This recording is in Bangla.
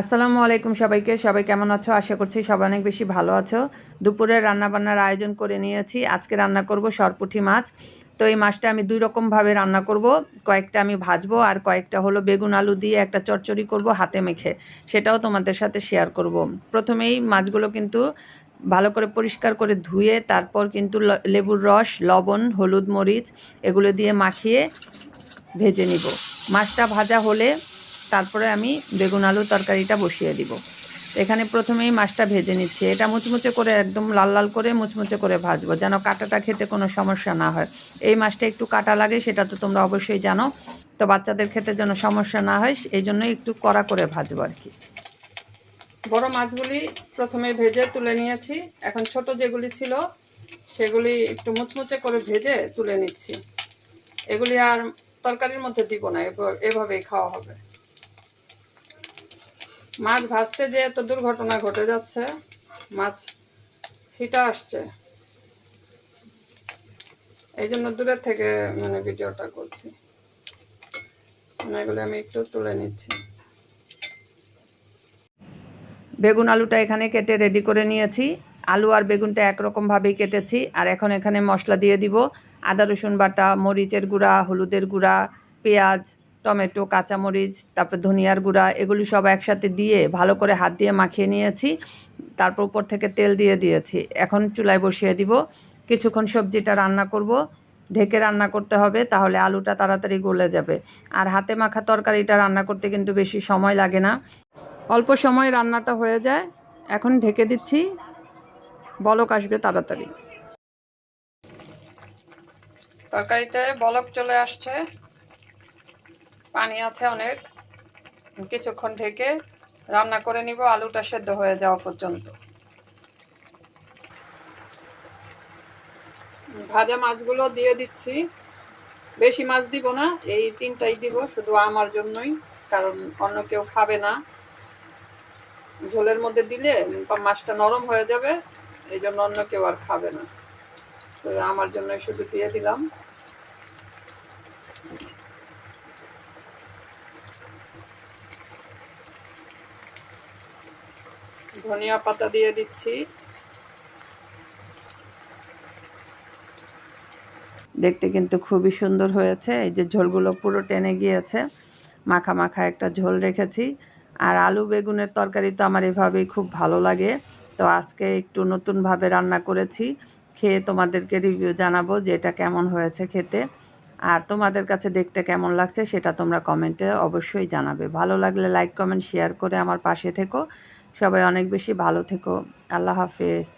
আসসালামু আলাইকুম সবাইকে। সবাই কেমন আছো? আশা করছি সবাই অনেক বেশি ভালো আছো। দুপুরে রান্নাবান্নার আয়োজন করে নিয়েছি। আজকে রান্না করব সরপুঁটি মাছ। তো এই মাছটা আমি দুই রকমভাবে রান্না করব। কয়েকটা আমি ভাজবো আর কয়েকটা হলো বেগুন আলু দিয়ে একটা চচ্চড়ি করব হাতে মেখে। সেটাও তোমাদের সাথে শেয়ার করব। প্রথমেই মাছগুলো কিন্তু ভালো করে পরিষ্কার করে ধুয়ে তারপর কিন্তু লেবুর রস, লবণ, হলুদ মরিচ এগুলো দিয়ে মাখিয়ে ভেজে নিব। মাছটা ভাজা হলে তারপরে আমি বেগুন আলু তরকারিটা বসিয়ে দিব। এখানে প্রথমেই মাছটা ভেজে নিচ্ছি। এটা মুচমুচে করে একদম লাল লাল করে মুচমুচে করে ভাজবো, যেন কাঁটাটা খেতে কোনো সমস্যা না হয়। এই মাছটা একটু কাটা লাগে, সেটা তো তোমরা অবশ্যই জানো। তো বাচ্চাদের খেতে যেন সমস্যা না হয় এই জন্যই একটু কড়া করে ভাজবো আর কি। বড় মাছগুলি প্রথমে ভেজে তুলে নিয়েছি। এখন ছোট যেগুলি ছিল, সেগুলি একটু মুচমুচে করে ভেজে তুলে নিচ্ছি। এগুলি আর তরকারির মধ্যে দিব না এভ- এভাবেই খাওয়া হবে। মাছ ভাজতে যে এত দুর্ঘটনা ঘটে যাচ্ছে, মাছ ছিটা আসছে। এই জন্য দূরের থেকে মানে ভিডিওটা করছি। মানে এগুলো আমি একটু তুলে নিচ্ছি। বেগুন আলুটা এখানে কেটে রেডি করে নিয়েছি। আলু আর বেগুনটা একরকমভাবেই কেটেছি। আর এখন এখানে মশলা দিয়ে দিব। আদা রসুন বাটা, মরিচের গুঁড়া, হলুদের গুঁড়া, পেঁয়াজ টমেটো, কাঁচামরিচ, তারপর ধনিয়ার গুঁড়া, এগুলি সব একসাথে দিয়ে ভালো করে হাত দিয়ে মাখিয়ে নিয়েছি। তারপর উপর থেকে তেল দিয়ে দিয়েছি। এখন চুলায় বসিয়ে দিব। কিছুক্ষণ সবজিটা রান্না করব। ঢেকে রান্না করতে হবে, তাহলে আলুটা তাড়াতাড়ি গলে যাবে। আর হাতে মাখা তরকারিটা রান্না করতে কিন্তু বেশি সময় লাগে না। অল্প সময় রান্নাটা হয়ে যায়। এখন ঢেকে দিচ্ছি। বলক আসবে তাড়াতাড়ি। তরকারিতে বলক চলে আসছে। পানি আছে অনেক। কিছুক্ষণ ঢেকে রান্না করে নিব, আলুটা সেদ্ধ হয়ে যাওয়া পর্যন্ত। ভাজা মাছগুলো দিয়ে দিচ্ছি। বেশি মাছ দিব না, এই তিনটাই দিব, শুধু আমার জন্যই, কারণ অন্য কেউ খাবে না। ঝোলের মধ্যে দিলে মাছটা নরম হয়ে যাবে, এই জন্য অন্য কেউ আর খাবে না। আমার জন্য শুধু দিয়ে দিলাম। ধনিয়া পাতা দিয়ে দিচ্ছি। দেখতে কিন্তু খুবই সুন্দর হয়েছে। এই যে ঝোলগুলো পুরো টেনে গিয়েছে। মাখা মাখা একটা ঝোল রেখেছি। আর আলু বেগুনের তরকারি তো আমার এভাবেই খুব ভালো লাগে। তো আজকে একটু নতুনভাবে রান্না করেছি। খেয়ে তোমাদেরকে রিভিউ জানাব যে এটা কেমন হয়েছে খেতে। আর তোমাদের কাছে দেখতে কেমন লাগছে সেটা তোমরা কমেন্টে অবশ্যই জানাবে। ভালো লাগলে লাইক কমেন্ট শেয়ার করে আমার পাশে থেকো। সবাই অনেক বেশি ভালো থেকো। আল্লাহ হাফেজ।